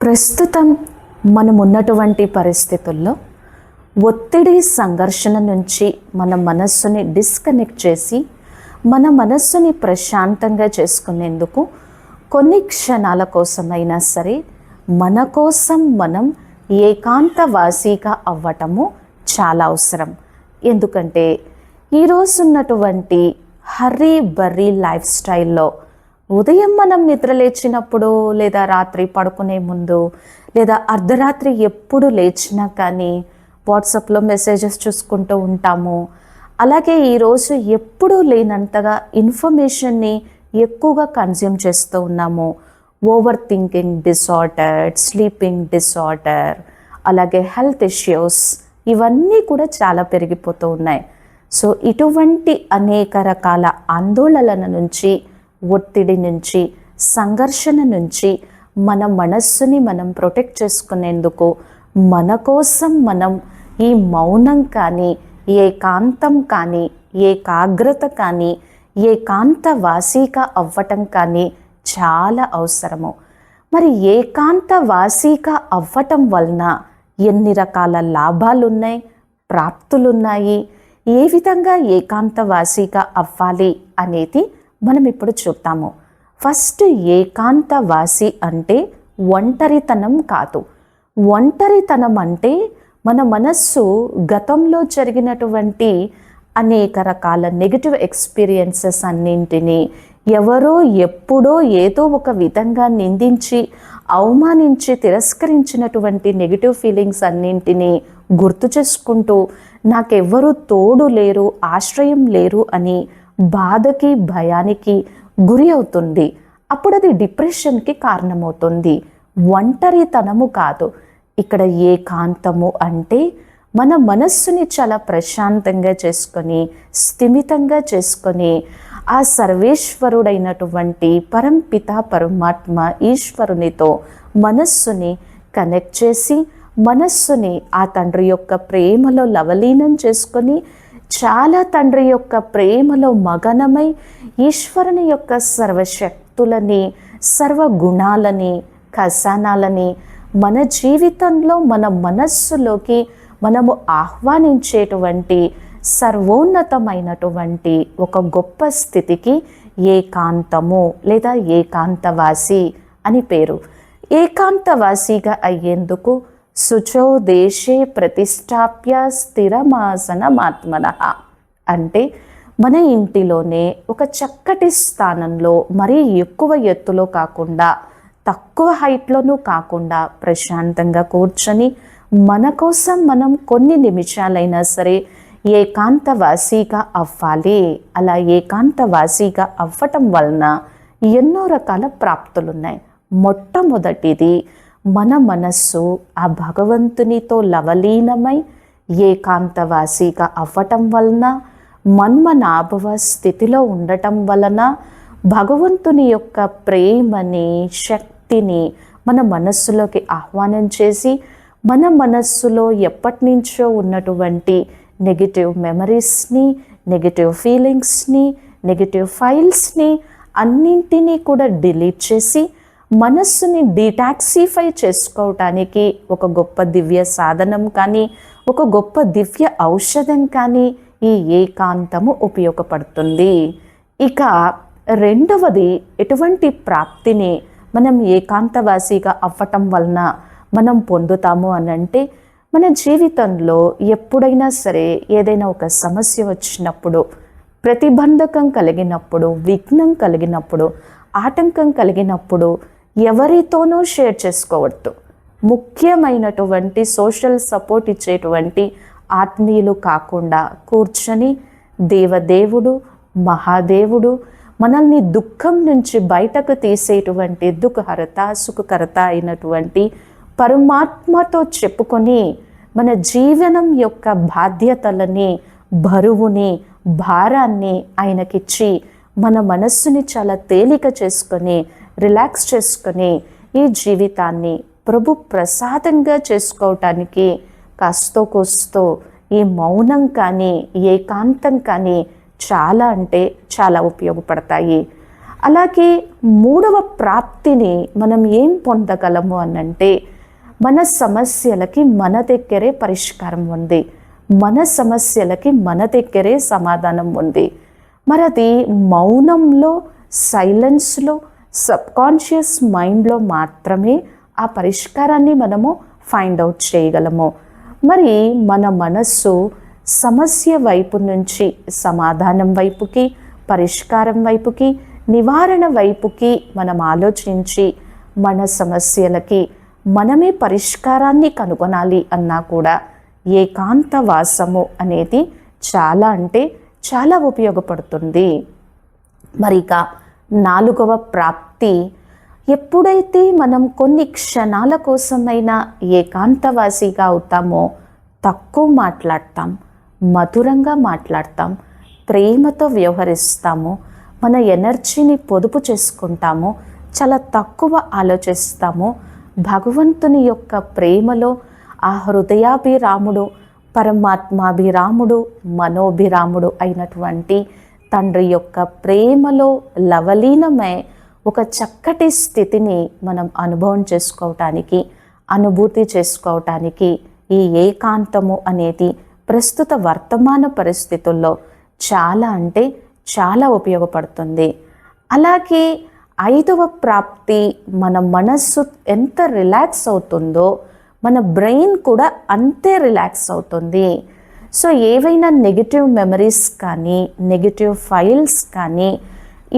ప్రస్తుతం మనం ఉన్నటువంటి పరిస్థితుల్లో ఒత్తిడి సంఘర్షణ నుంచి మన మనస్సుని డిస్కనెక్ట్ చేసి మన మనస్సుని ప్రశాంతంగా చేసుకునేందుకు కొన్ని క్షణాల కోసమైనా సరే మన కోసం మనం ఏకాంత వాసీగా అవ్వటము చాలా అవసరం. ఎందుకంటే ఈరోజు ఉన్నటువంటి హర్రీ బర్రీ లైఫ్ స్టైల్లో ఉదయం మనం నిద్ర లేచినప్పుడు లేదా రాత్రి పడుకునే ముందు లేదా అర్ధరాత్రి ఎప్పుడు లేచినా కానీ వాట్సాప్లో మెసేజెస్ చూసుకుంటూ ఉంటాము. అలాగే ఈరోజు ఎప్పుడూ లేనంతగా ఇన్ఫర్మేషన్ని ఎక్కువగా కన్జ్యూమ్ చేస్తూ ఉన్నాము. Over thinking disorder sleeping disorder అలాగే హెల్త్ ఇష్యూస్ ఇవన్నీ కూడా చాలా పెరిగిపోతూ ఉన్నాయి. సో ఇటువంటి అనేక రకాల ఆందోళనల నుంచి ఒత్తిడి నుంచి సంఘర్షణ నుంచి మన మనస్సుని మనం ప్రొటెక్ట్ చేసుకునేందుకు మన కోసం మనం ఈ మౌనం కానీ ఏకాంతం కానీ ఏకాగ్రత కానీ ఏకాంత వాసిక అవ్వటం కానీ చాలా అవసరము. మరి ఏకాంత వాసిక అవ్వటం వలన ఎన్ని రకాల లాభాలు ఉన్నాయి ప్రాప్తులున్నాయి ఏ విధంగా ఏకాంత వాసిక అవ్వాలి అనేది మనం ఇప్పుడు చూద్దాము. ఫస్ట్ ఏకాంతవాసి అంటే ఒంటరితనం కాదు. ఒంటరితనం అంటే మన మనస్సు గతంలో జరిగినటువంటి అనేక రకాల నెగిటివ్ ఎక్స్పీరియన్సెస్ అన్నింటినీ ఎవరో ఎప్పుడో ఏదో ఒక విధంగా నిందించి అవమానించి తిరస్కరించినటువంటి నెగిటివ్ ఫీలింగ్స్ అన్నింటినీ గుర్తు చేసుకుంటూ నాకెవ్వరూ తోడు లేరు ఆశ్రయం లేరు అని బాధకి భయానికి గురి అవుతుంది. అప్పుడు అది డిప్రెషన్కి కారణమవుతుంది. ఒంటరితనము కాదు. ఇక్కడ ఏకాంతము అంటే మన మనస్సుని చాలా ప్రశాంతంగా చేసుకొని స్థిమితంగా చేసుకొని ఆ సర్వేశ్వరుడైనటువంటి పరంపిత పరమాత్మ ఈశ్వరునితో మనస్సుని కనెక్ట్ చేసి మనస్సుని ఆ తండ్రి యొక్క ప్రేమలో లవలీనం చేసుకొని చాలా తండ్రి యొక్క ప్రేమలో మగనమై ఈశ్వరుని యొక్క సర్వశక్తులని సర్వ గుణాలని ఖజానాలని మన జీవితంలో మన మనస్సులోకి మనము ఆహ్వానించేటువంటి సర్వోన్నతమైనటువంటి ఒక గొప్ప స్థితికి ఏకాంతము లేదా ఏకాంతవాసి అని పేరు. ఏకాంతవాసిగా అయ్యేందుకు శుచో దేశే ప్రతిష్టాప్య స్థిరమాసనమాత్మన అంటే మన ఇంటిలోనే ఒక చక్కటి స్థానంలో మరీ ఎక్కువ ఎత్తులో కాకుండా తక్కువ హైట్లోనూ కాకుండా ప్రశాంతంగా కూర్చొని మన కోసం మనం కొన్ని నిమిషాలైనా సరే ఏకాంతవాసిగా అవ్వాలి. అలా ఏకాంతవాసిగా అవ్వటం వలన ఎన్నో రకాల ప్రాప్తులున్నాయి. మొట్టమొదటిది మన మనస్సు ఆ భగవంతునితో లవలీనమై ఏకాంతవాసిగా అవ్వటం వలన మన్మనాభవ స్థితిలో ఉండటం వలన భగవంతుని యొక్క ప్రేమని శక్తిని మన మనస్సులోకి ఆహ్వానం చేసి మన మనస్సులో ఎప్పటి నుంచో ఉన్నటువంటి నెగిటివ్ మెమరీస్ని నెగిటివ్ ఫీలింగ్స్ని నెగిటివ్ ఫైల్స్ని అన్నింటినీ కూడా డిలీట్ చేసి మనస్సుని డీటాక్సిఫై చేసుకోవటానికి ఒక గొప్ప దివ్య సాధనం కానీ ఒక గొప్ప దివ్య ఔషధం కానీ ఈ ఏకాంతము ఉపయోగపడుతుంది. ఇక రెండవది ఎటువంటి ప్రాప్తిని మనం ఏకాంతవాసిగా అవ్వటం వలన మనం పొందుతాము అని అంటే మన జీవితంలో ఎప్పుడైనా సరే ఏదైనా ఒక సమస్య వచ్చినప్పుడు ప్రతిబంధకం కలిగినప్పుడు విఘ్నం కలిగినప్పుడు ఆటంకం కలిగినప్పుడు ఎవరితోనూ షేర్ చేసుకోవద్దు. ముఖ్యమైనటువంటి సోషల్ సపోర్ట్ ఇచ్చేటువంటి ఆత్మీయులు కాకుండా కూర్చొని దేవదేవుడు మహాదేవుడు మనల్ని దుఃఖం నుంచి బయటకు తీసేటువంటి దుఃఖహరత సుఖకరత అయినటువంటి పరమాత్మతో చెప్పుకొని మన జీవనం యొక్క బాధ్యతలని బరువుని భారాన్ని ఆయనకిచ్చి మన మనస్సుని చాలా తేలిక చేసుకొని రిలాక్స్ చేసుకొని ఈ జీవితాన్ని ప్రభు ప్రసాదంగా చేసుకోవటానికి కాస్తో కోస్తో ఈ మౌనం కానీ ఏకాంతం కానీ చాలా అంటే చాలా ఉపయోగపడతాయి. అలాగే మూడవ ప్రాప్తిని మనం ఏం పొందగలము అనంటే మన సమస్యలకి మన దగ్గరే పరిష్కారం ఉంది. మన సమస్యలకి మన దగ్గరే సమాధానం ఉంది. మరి అది మౌనంలో సైలెన్స్లో సబ్కాన్షియస్ మైండ్లో మాత్రమే ఆ పరిష్కారాన్ని మనము ఫైండ్ అవుట్ చేయగలము. మరి మన మనస్సు సమస్య వైపు నుంచి సమాధానం వైపుకి పరిష్కారం వైపుకి నివారణ వైపుకి మనం ఆలోచించి మన సమస్యలకి మనమే పరిష్కారాన్ని కనుగొనాలి అన్నా కూడా ఏకాంత వాసము అనేది చాలా అంటే చాలా ఉపయోగపడుతుంది. మరిక నాలుగవ ప్రాప్తి. ఎప్పుడైతే మనం కొన్ని క్షణాల కోసమైనా ఏకాంతవాసిగా అవుతామో తక్కువ మాట్లాడతాం మధురంగా మాట్లాడతాం ప్రేమతో వ్యవహరిస్తాము మన ఎనర్జీని పొదుపు చేసుకుంటాము చాలా తక్కువ ఆలోచిస్తాము. భగవంతుని యొక్క ప్రేమలో ఆ హృదయాభిరాముడు పరమాత్మాభిరాముడు మనోభిరాముడు అయినటువంటి తండ్రి యొక్క ప్రేమలో లవలీనమై ఒక చక్కటి స్థితిని మనం అనుభవం చేసుకోవటానికి అనుభూతి చేసుకోవటానికి ఈ ఏకాంతము అనేది ప్రస్తుత వర్తమాన పరిస్థితుల్లో చాలా అంటే చాలా ఉపయోగపడుతుంది. అలాగే ఐదవ ప్రాప్తి మన మనస్సు ఎంత రిలాక్స్ అవుతుందో మన బ్రెయిన్ కూడా అంతే రిలాక్స్ అవుతుంది. సో ఏవైనా నెగిటివ్ మెమరీస్ కానీ నెగిటివ్ ఫైల్స్ కానీ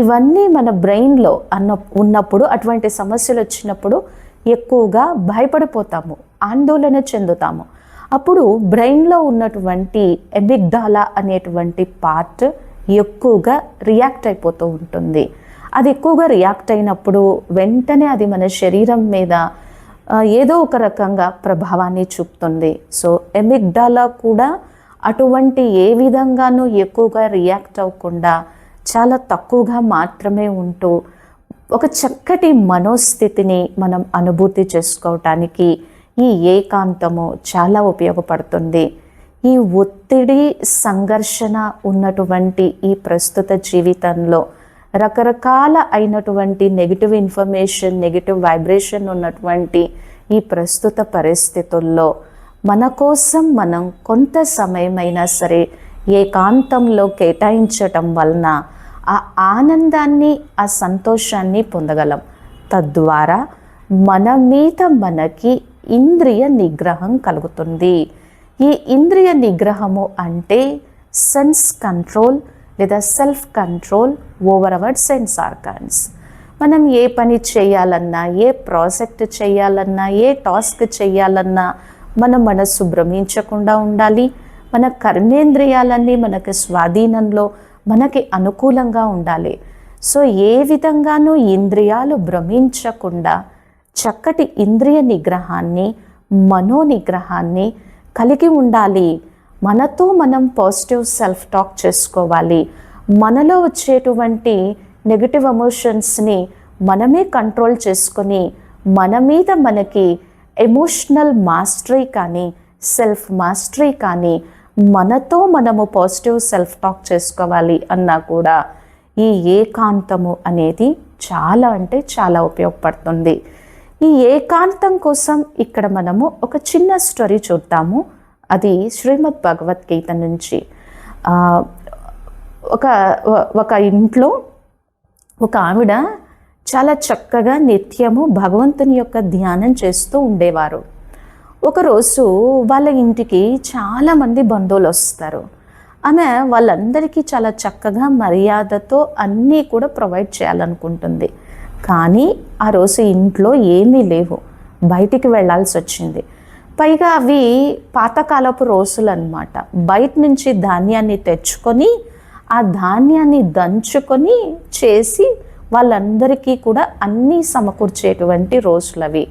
ఇవన్నీ మన బ్రెయిన్లో అన్న ఉన్నప్పుడు అటువంటి సమస్యలు వచ్చినప్పుడు ఎక్కువగా భయపడిపోతాము ఆందోళన చెందుతాము. అప్పుడు బ్రెయిన్లో ఉన్నటువంటి ఎబిగ్డాలా అనేటువంటి పార్ట్ ఎక్కువగా రియాక్ట్ అయిపోతూ ఉంటుంది. అది ఎక్కువగా రియాక్ట్ అయినప్పుడు వెంటనే అది మన శరీరం మీద ఏదో ఒక రకంగా ప్రభావాన్ని చూపుతుంది. సో ఎమిగ్డాలా కూడా అటువంటి ఏ విధంగానూ ఎక్కువగా రియాక్ట్ అవ్వకుండా చాలా తక్కువగా మాత్రమే ఉంటూ ఒక చక్కటి మనోస్థితిని మనం అనుభూతి చేసుకోవటానికి ఈ ఏకాంతము చాలా ఉపయోగపడుతుంది. ఈ ఒత్తిడి సంఘర్షణ ఉన్నటువంటి ఈ ప్రస్తుత జీవితంలో రకరకాల అయినటువంటి నెగిటివ్ ఇన్ఫర్మేషన్ నెగిటివ్ వైబ్రేషన్ ఉన్నటువంటి ఈ ప్రస్తుత పరిస్థితుల్లో మన కోసం మనం కొంత సమయమైనా సరే ఏకాంతంలో కేటాయించటం వలన ఆ ఆనందాన్ని ఆ సంతోషాన్ని పొందగలం. తద్వారా మన మీద మనకి ఇంద్రియ నిగ్రహం కలుగుతుంది. ఈ ఇంద్రియ నిగ్రహము అంటే సెన్స్ కంట్రోల్ లేదా self control over our sense organs. మనం ఏ పని చేయాలన్నా ఏ ప్రాజెక్ట్ చేయాలన్నా ఏ టాస్క్ చేయాలన్నా మన మనస్సు భ్రమించకుండా ఉండాలి. మన కర్మేంద్రియాలన్నీ మనకి స్వాధీనంలో మనకి అనుకూలంగా ఉండాలి. సో ఏ విధంగానూ ఇంద్రియాలు భ్రమించకుండా చక్కటి ఇంద్రియ నిగ్రహాన్ని మనో నిగ్రహాన్ని కలిగి ఉండాలి. మనతో మనం పాజిటివ్ సెల్ఫ్ టాక్ చేసుకోవాలి. మనలో వచ్చేటువంటి నెగిటివ్ ఎమోషన్స్ని మనమే కంట్రోల్ చేసుకొని మన మీద మనకి ఎమోషనల్ మాస్టరీ కానీ సెల్ఫ్ మాస్టరీ కానీ మనతో మనము పాజిటివ్ సెల్ఫ్ టాక్ చేసుకోవాలి అన్నా కూడా ఈ ఏకాంతము అనేది చాలా అంటే చాలా ఉపయోగపడుతుంది. ఈ ఏకాంతం కోసం ఇక్కడ మనము ఒక చిన్న స్టోరీ చూద్దాము. అది శ్రీమద్ భగవద్గీత నుంచి. ఒక ఒక ఇంట్లో ఒక ఆవిడ చాలా చక్కగా నిత్యము భగవంతుని యొక్క ధ్యానం చేస్తూ ఉండేవారు. ఒకరోజు వాళ్ళ ఇంటికి చాలామంది బంధువులు వస్తారు. ఆమె వాళ్ళందరికీ చాలా చక్కగా మర్యాదతో అన్నీ కూడా ప్రొవైడ్ చేయాలనుకుంటుంది. కానీ ఆ రోజు ఇంట్లో ఏమీ లేవు. బయటికి వెళ్ళాల్సి వచ్చింది. పైగా అవి పాతకాలపు రోజులు అనమాట బయట నుంచి ధాన్యాన్ని తెచ్చుకొని ఆ ధాన్యాన్ని దంచుకొని చేసి వాళ్ళందరికీ కూడా అన్నీ సమకూర్చేటువంటి రోజులు అవి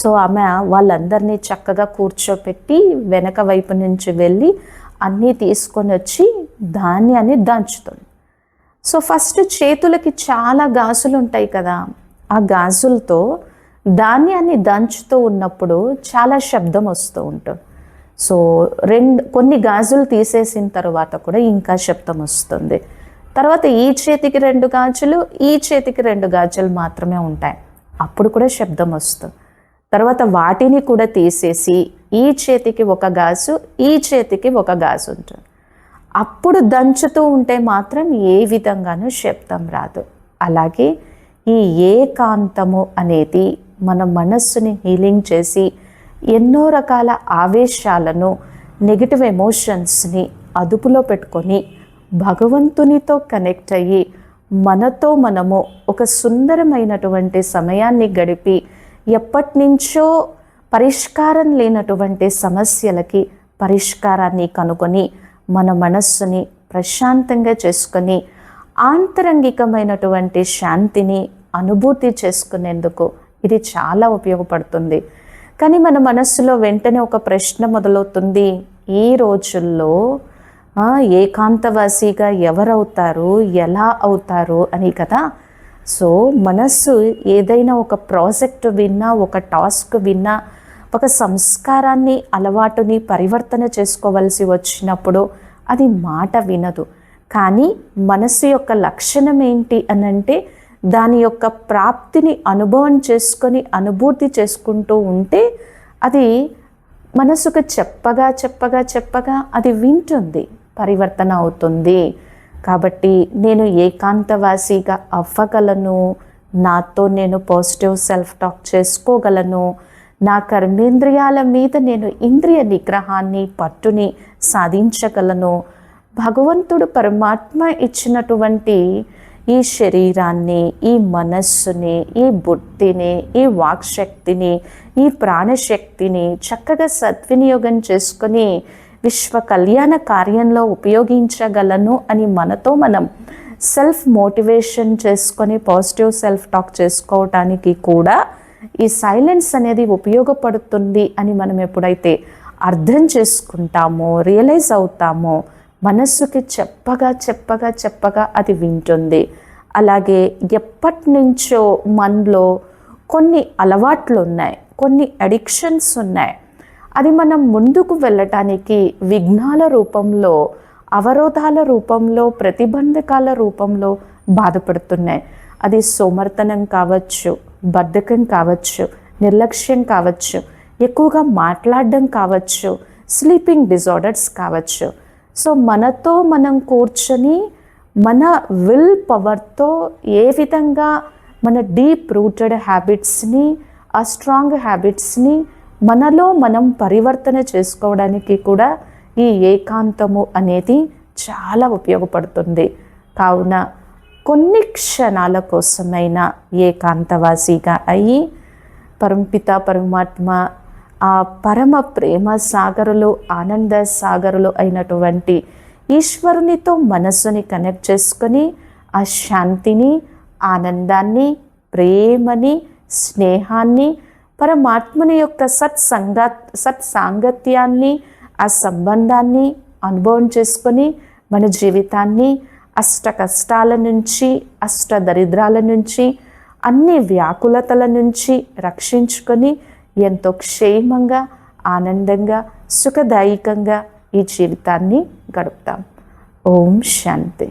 సో ఆమె వాళ్ళందరినీ చక్కగా కూర్చోపెట్టి వెనక వైపు నుంచి వెళ్ళి అన్నీ తీసుకొని వచ్చి ధాన్యాన్ని దంచుతుంది. సో ఫస్ట్ చేతులకి చాలా గాజులు ఉంటాయి కదా ఆ గాజులతో ధాన్యాన్ని దంచుతూ ఉన్నప్పుడు చాలా శబ్దం వస్తూ ఉంటుంది. సో రెండు కొన్ని గాజులు తీసేసిన తర్వాత కూడా ఇంకా శబ్దం వస్తుంది. తర్వాత ఈ చేతికి రెండు గాజులు ఈ చేతికి రెండు గాజులు మాత్రమే ఉంటాయి. అప్పుడు కూడా శబ్దం వస్తుంది. తర్వాత వాటిని కూడా తీసేసి ఈ చేతికి ఒక గాజు ఈ చేతికి ఒక గాజు ఉంటుంది. అప్పుడు దంచుతూ ఉంటే మాత్రం ఏ విధంగానూ శబ్దం రాదు. అలాగే ఈ ఏకాంతము అనేది మన మనస్సుని హీలింగ్ చేసి ఎన్నో రకాల ఆవేశాలను నెగిటివ్ ఎమోషన్స్ని అదుపులో పెట్టుకొని భగవంతునితో కనెక్ట్ అయ్యి మనతో మనము ఒక సుందరమైనటువంటి సమయాన్ని గడిపి ఎప్పటి నుంచో పరిష్కారం లేనటువంటి సమస్యలకి పరిష్కారాన్ని కనుగొని మన మనస్సుని ప్రశాంతంగా చేసుకొని ఆంతరంగికమైనటువంటి శాంతిని అనుభూతి చేసుకునేందుకు ఇది చాలా ఉపయోగపడుతుంది. కానీ మన మనస్సులో వెంటనే ఒక ప్రశ్న మొదలవుతుంది. ఈ రోజుల్లో ఏకాంతవాసిగా ఎవరవుతారు? ఎలా అవుతారు? అని కదా. సో మనస్సు ఏదైనా ఒక ప్రాజెక్ట్ విన్నా ఒక టాస్క్ విన్నా ఒక సంస్కారాన్ని అలవాటుని పరివర్తన చేసుకోవలసి వచ్చినప్పుడు అది మాట వినదు. కానీ మనస్సు యొక్క లక్షణం ఏంటి అనంటే దాని యొక్క ప్రాప్తిని అనుభవం చేసుకొని అనుభూతి చేసుకుంటూ ఉంటే అది మనసుకు చెప్పగా చెప్పగా చెప్పగా అది వింటుంది. పరివర్తన అవుతుంది. కాబట్టి నేను ఏకాంతవాసిగా అవ్వగలను. నాతో నేను పాజిటివ్ సెల్ఫ్ టాక్ చేసుకోగలను. నా కర్మేంద్రియాల మీద నేను ఇంద్రియ నిగ్రహాన్ని పట్టుని సాధించగలను. భగవంతుడు పరమాత్మ ఇచ్చినటువంటి ఈ శరీరాన్ని ఈ మనస్సుని ఈ బుద్ధిని ఈ వాక్శక్తిని ఈ ప్రాణశక్తిని చక్కగా సద్వినియోగం చేసుకొని విశ్వ కళ్యాణ కార్యంలో ఉపయోగించగలను అని మనతో మనం సెల్ఫ్ మోటివేషన్ చేసుకొని పాజిటివ్ సెల్ఫ్ టాక్ చేసుకోవటానికి కూడా ఈ సైలెన్స్ అనేది ఉపయోగపడుతుంది అని మనం ఎప్పుడైతే అర్థం చేసుకుంటామో రియలైజ్ అవుతామో మనస్సుకి చెప్పగా చెప్పగా చెప్పగా అది వింటుంది. అలాగే ఎప్పటి నుంచో మనలో కొన్ని అలవాట్లు ఉన్నాయి కొన్ని అడిక్షన్స్ ఉన్నాయి. అది మనం ముందుకు వెళ్ళటానికి విఘ్నాల రూపంలో అవరోధాల రూపంలో ప్రతిబంధకాల రూపంలో బాధపడుతున్నాయి. అది సోమర్తనం కావచ్చు బద్ధకం కావచ్చు నిర్లక్ష్యం కావచ్చు ఎక్కువగా మాట్లాడడం కావచ్చు స్లీపింగ్ డిజార్డర్స్ కావచ్చు. సో మనతో మనం కూర్చొని మన విల్ పవర్తో ఏ విధంగా మన డీప్ రూటెడ్ హ్యాబిట్స్ని ఆ స్ట్రాంగ్ హ్యాబిట్స్ని మనలో మనం పరివర్తన చేసుకోవడానికి కూడా ఈ ఏకాంతము అనేది చాలా ఉపయోగపడుతుంది. కావున కొన్ని క్షణాల కోసమైనా ఏకాంతవాసిగా అయ్యి పరంపిత పరమాత్మ ఆ పరమ ప్రేమ సాగరులు ఆనంద సాగరులు అయినటువంటి ఈశ్వరునితో మనస్సుని కనెక్ట్ చేసుకొని ఆ శాంతిని ఆనందాన్ని ప్రేమని స్నేహాన్ని పరమాత్మని యొక్క సత్సంగా సత్సాంగత్యాన్ని ఆ సంబంధాన్ని అనుభవం చేసుకొని మన జీవితాన్ని అష్ట కష్టాల నుంచి అష్ట దరిద్రాల నుంచి అన్ని వ్యాకులతల నుంచి రక్షించుకొని ఎంతో క్షేమంగా ఆనందంగా సుఖదాయకంగా ఈ జీవితాన్ని గడుపుతాం. ఓం శాంతి.